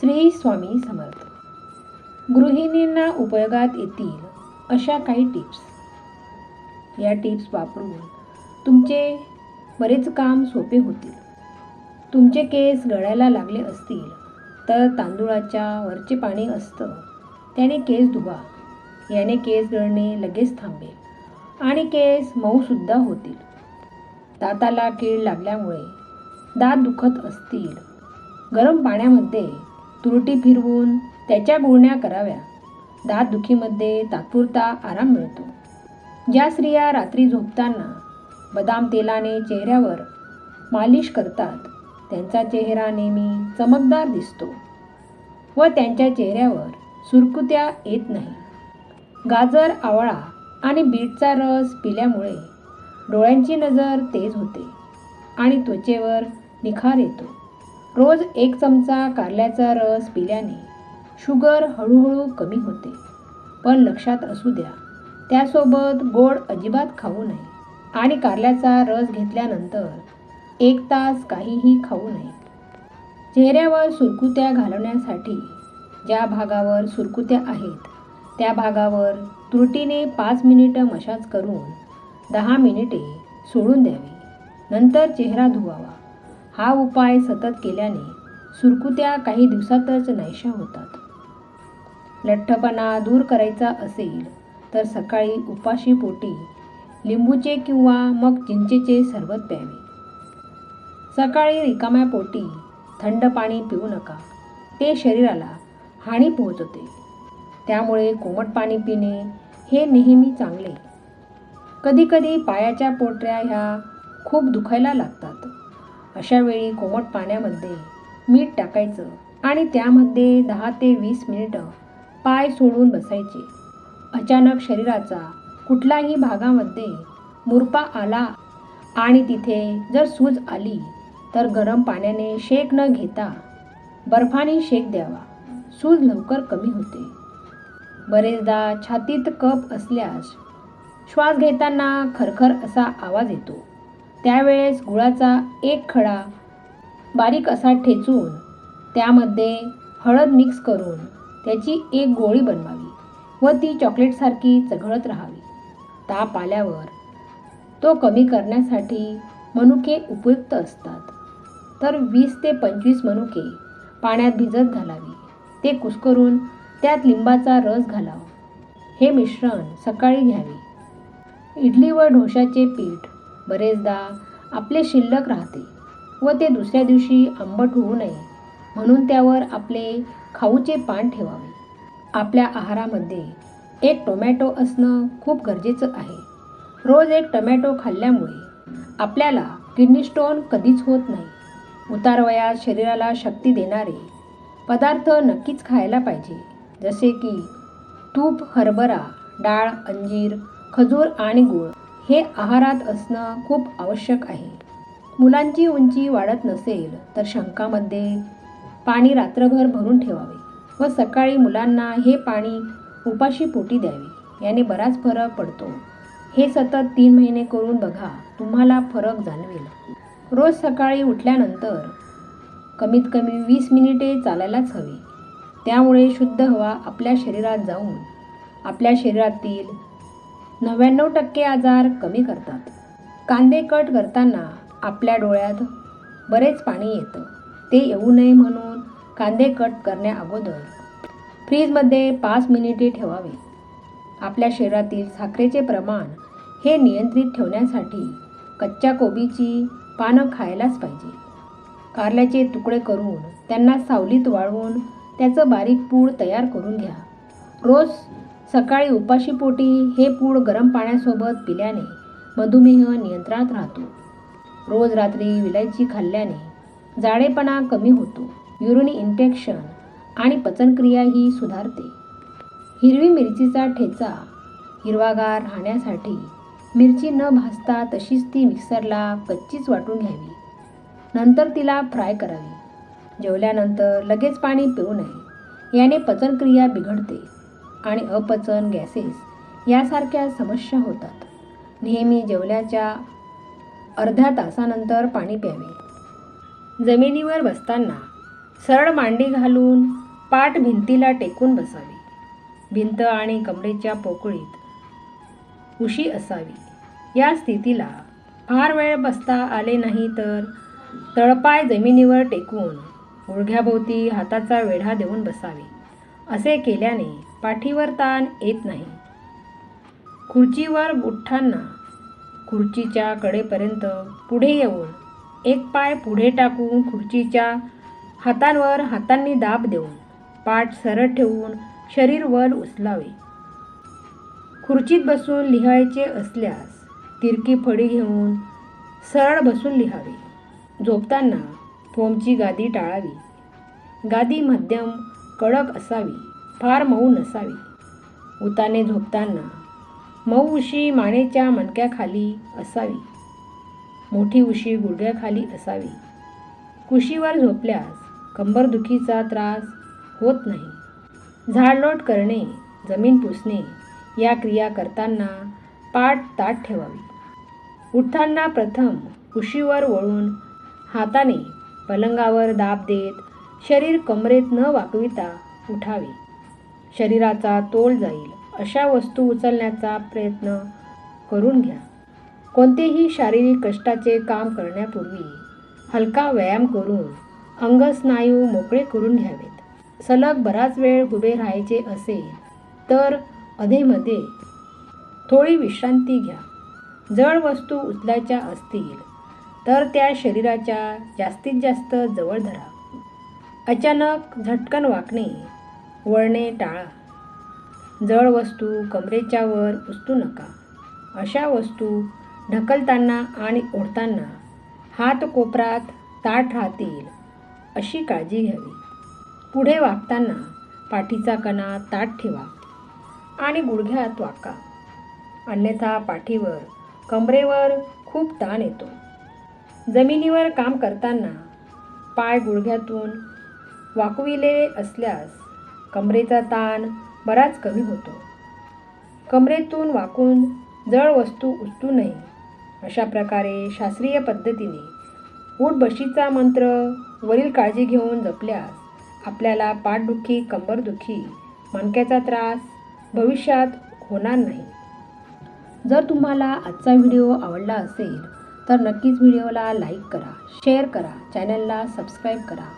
श्री स्वामी समर्थ. गृहिणींना उपयोगात येतील अशा काही टिप्स या टिप्स वापरून तुमचे बरेच काम सोपे होतील. तुमचे केस गळायला लागले असतील तर तांदूळाच्या वरचे पाणी असतं. त्याने केस धुवा. याने केस गळणे लगेच थांबेल आणि केस मऊसुद्धा होतील. दाताला कीड लागल्यामुळे दात दुखत असतील. गरम पाण्यामध्ये तुरटी फिरवून त्याच्या गुळण्या कराव्या. दातदुखीमध्ये तात्पुरता आराम मिळतो. ज्या स्त्रिया रात्री झोपताना बदाम तेलाने चेहऱ्यावर मालिश करतात. त्यांचा चेहरा नेहमी चमकदार दिसतो व त्यांच्या चेहऱ्यावर सुरकुत्या येत नाही. गाजर आवळा आणि बीटचा रस पिल्यामुळे डोळ्यांची नजर तेज होते आणि त्वचेवर निखार येतो. रोज एक चमचा कारल्याचा रस पिल्याने शुगर हळूहळू कमी होते. पण लक्षात असू द्या त्यासोबत गोड अजिबात खाऊ नये आणि कारल्याचा रस घेतल्यानंतर एक तास काहीही खाऊ नये. चेहऱ्यावर सुरकुत्या घालवण्यासाठी ज्या भागावर सुरकुत्या आहेत त्या भागावर तुरटीने पाच मिनिटं मशाज करून दहा मिनिटे सोडून द्यावी. नंतर चेहरा धुवावा. हा उपाय सतत केल्याने सुरकुत्या काही दिवसातच नाहीशा होतात. लठ्ठपणा दूर करायचा असेल तर सकाळी उपाशी पोटी लिंबूचे किंवा मग चिंचेचे सरबत प्यावे. सकाळी रिकाम्या पोटी थंड पाणी पिऊ नका. ते शरीराला हानी पोहोचवते त्यामुळे कोमट पाणी पिणे हे नेहमी चांगले. कधीकधी पायाच्या पोटऱ्या ह्या खूप दुखायला लागतात. अशावेळी कोमट पाण्यामध्ये मीठ टाकायचं आणि त्यामध्ये दहा ते वीस मिनिटं पाय सोडून बसायचे. अचानक शरीराचा कुठलाही भागामध्ये मुरपा आला आणि तिथे जर सूज आली तर गरम पाण्याने शेक न घेता बर्फाने शेक द्यावा. सूज लवकर कमी होते. बरेचदा छातीत कप असल्यास श्वास घेताना खरखर असा आवाज येतो. त्यावेळेस गुळाचा एक खडा बारीक असा ठेचून त्यामध्ये हळद मिक्स करून त्याची एक गोळी बनवावी व ती चॉकलेटसारखी चघळत राहावी. ताप आल्यावर तो कमी करण्यासाठी मनुके उपयुक्त असतात. तर वीस ते पंचवीस मनुके पाण्यात भिजत घालावी. ते कुस्करून त्यात लिंबाचा रस घालावा. हे मिश्रण सकाळी घ्यावे. इडली व डोशाचे पीठ बरेचदा आपले शिल्लक राहते व ते दुसऱ्या दिवशी आंबट होऊ नये. म्हणून त्यावर आपले खाऊचे पान ठेवावे. आपल्या आहारामध्ये एक टोमॅटो असणं खूप गरजेचं आहे. रोज एक टोमॅटो खाल्ल्यामुळे आपल्याला किडनी स्टोन कधीच होत नाही. उतारवयात शरीराला शक्ती देणारे पदार्थ नक्कीच खायला पाहिजे. जसे की तूप हरभरा डाळ अंजीर खजूर आणि गूळ. हे आहारात असणं खूप आवश्यक आहे. मुलांची उंची वाढत नसेल तर शंकामध्ये पाणी रात्रभर भरून ठेवावे व सकाळी मुलांना हे पाणी उपाशी पोटी द्यावे. याने बराच फरक पडतो. हे सतत तीन महिने करून बघा तुम्हाला फरक जाणवेल. रोज सकाळी उठल्यानंतर कमीत कमी वीस मिनिटे चालायलाच हवे. त्यामुळे शुद्ध हवा आपल्या शरीरात जाऊन आपल्या शरीरातील नव्याण्णव टक्के आजार कमी करतात. कांदे कट करताना आपल्या डोळ्यात बरेच पाणी येतं. ते येऊ नये म्हणून कांदे कट करण्या अगोदर फ्रीजमध्ये पाच मिनिटे ठेवावे. आपल्या शरीरातील साखरेचे प्रमाण हे नियंत्रित ठेवण्यासाठी कच्च्या कोबीची पानं खायलाच पाहिजे. कारल्याचे तुकडे करून त्यांना सावलीत वाळवून त्याचं बारीक पूड तयार करून घ्या. रोज सकाळी उपाशीपोटी हे पूड गरम पाण्यासोबत पिल्याने मधुमेह नियंत्रणात राहतो. रोज रात्री विलायची खाल्ल्याने जाडेपणा कमी होतो. युरिन इन्फेक्शन आणि पचनक्रियाही सुधारते. हिरवी मिरचीचा ठेचा हिरवागार राहण्यासाठी मिरची न भाजता तशीच ती मिक्सरला कच्चीच वाटून घ्यावी. नंतर तिला फ्राय करावी. जेवल्यानंतर लगेच पाणी पिऊ नये. याने पचनक्रिया बिघडते. आणि अपचन गॅसेस यासारख्या समस्या होतात. नेहमी जेवल्याच्या अर्ध्या तासानंतर पाणी प्यावे. जमिनीवर बसताना सरळ मांडी घालून पाठ भिंतीला टेकून बसावी. भिंत आणि कमरेच्या पोकळीत उशी असावी. या स्थितीला फार वेळ बसता आले नाही तर तळपाय जमिनीवर टेकून गुडघ्याभोवती हाताचा वेढा देऊन बसावे. असे केल्याने पाठीवर ताण येत नाही. खुर्चीवर उठताना खुर्चीच्या कडेपर्यंत पुढे येऊन एक पाय पुढे टाकून खुर्चीच्या हातांवर हातांनी दाब देऊन पाठ सरळ ठेवून शरीर वर उचलावे. खुर्चीत बसून लिहायचे असल्यास तिरकी फळी घेऊन सरळ बसून लिहावे. झोपताना फोमची गादी टाळावी. गादी मध्यम कडक असावी. फार मऊ नसावी. उताने झोपताना मऊ उशी मानेच्या मणक्याखाली असावी. मोठी उशी गुडघ्याखाली असावी. कुशीवर झोपल्यास कंबरदुखीचा त्रास होत नाही. झाडलोट करणे जमीन पुसणे या क्रिया करताना पाठ ताट ठेवावी. उठताना प्रथम उशीवर वळून हाताने पलंगावर दाब देत शरीर कमरेत न वाकविता उठावे. शरीराचा तोल जाईल. अशा वस्तू उचलण्याचा प्रयत्न करून घ्या. कोणतेही शारीरिक कष्टाचे काम करण्यापूर्वी हलका व्यायाम करून अंगस्नायू मोकळे करून घ्यावेत. सलग बराच वेळ उभे राहायचे असेल तर अधेमध्ये थोडी विश्रांती घ्या. जड वस्तू उचलायच्या असतील तर त्या शरीराच्या जास्तीत जास्त जवळ धरा. अचानक झटकन वाकणे वळणे टाळा. जड वस्तू कमरेच्या वर उचलू नका. अशा वस्तू ढकलताना आणि ओढताना हात कोपरात ताट राहतील अशी काळजी घ्यावी. पुढे वाकताना पाठीचा कणा ताट ठेवा आणि गुडघ्यात वाका. अन्यथा पाठीवर कमरेवर खूप ताण येतो. जमिनीवर काम करताना पाय गुडघ्यातून वाकविले असल्यास कमरेचा ताण बराच कमी होतो. कमरेतून वाकून जड वस्तू उचलू नये. अशा प्रकारे शास्त्रीय पद्धतीने उठबशीचा मंत्र वरील काळजी घेऊन जपल्यास आपल्याला पाठदुखी कंबरदुखी मणक्याचा त्रास भविष्यात होणार नाही. जर तुम्हाला आजचा व्हिडिओ आवडला असेल तर नक्कीच व्हिडिओला लाईक करा शेअर करा चॅनलला सबस्क्राईब करा.